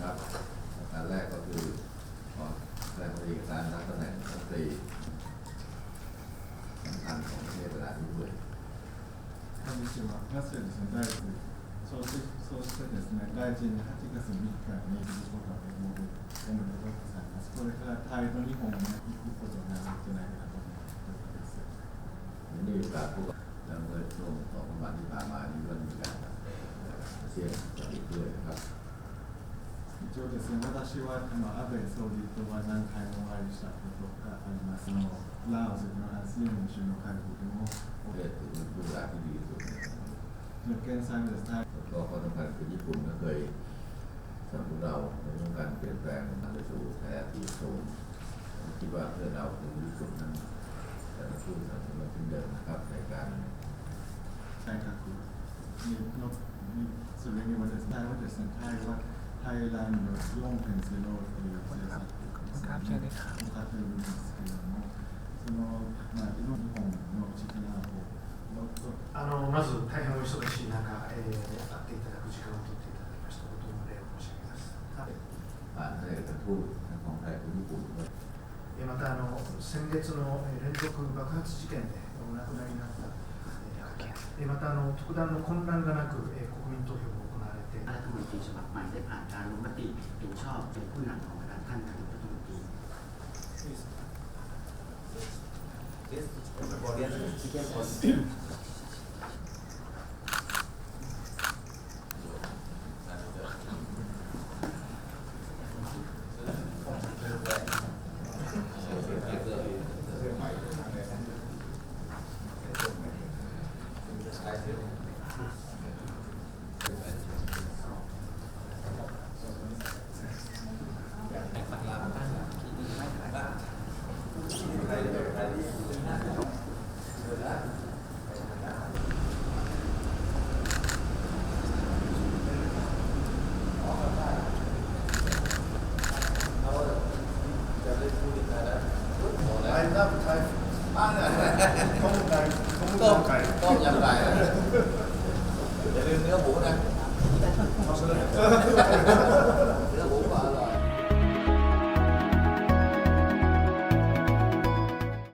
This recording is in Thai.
นะครับอันแรกก็คือขอแสดงความยินดีกับการรับตำแหน่งรัฐมนตรีสำคัญของประเทศเวลานี้ด้วย こんにちは。まずですね、大臣、そうしそうしてですね、大臣に8月3日に事務所が思うおめでとうございます。これからタイと日本に行くことになるんじゃないかなと思っております。 วันนี้มีโอกาสพูดกับแล้วเมื่อช่วงสองสามวันที่ผ่านมานี้ก็มีการเชียร์กับอีกด้วยนะครับ 一応ですね、私はあの安倍総理とは何回もお会いしたことがありますのラオスのアジアの首脳会議でも、 ประเทศถือเป็นผู้รักที่ดีที่สุดในโลก 現在ですね、 แล้วก็ข้อสำคัญคือญี่ปุ่นก็เคยสนับสนุนเราในเรื่องการเปลี่ยนแปลงนำไปสู่แท้ที่โซนผมคิดว่าเพื่อนเราคือญี่ปุ่นนั้นจะต้องช่วยสนับสนุนเราเช่นเดิมนะครับในการ 改革にのにそれにはですね、はですね、タイは の、まあ、のまず大変お忙しい中、えー、会っていただく時間を取っていただきましたことを礼を申し上げます。またあの先月の連続爆発事件でお亡くなりになった方、またあの特段の混乱がなく国民投票を เป็นรัฐมนตรีฉบับใหม่ได้ผ่านการลงมติถูกชอบเป็นผู้นำของคณะท่านนายกรัฐมนตรี Yes, everybody has a chicken ต้มต้มยำไก่นะอย่าลืมเนื้อหมูนะ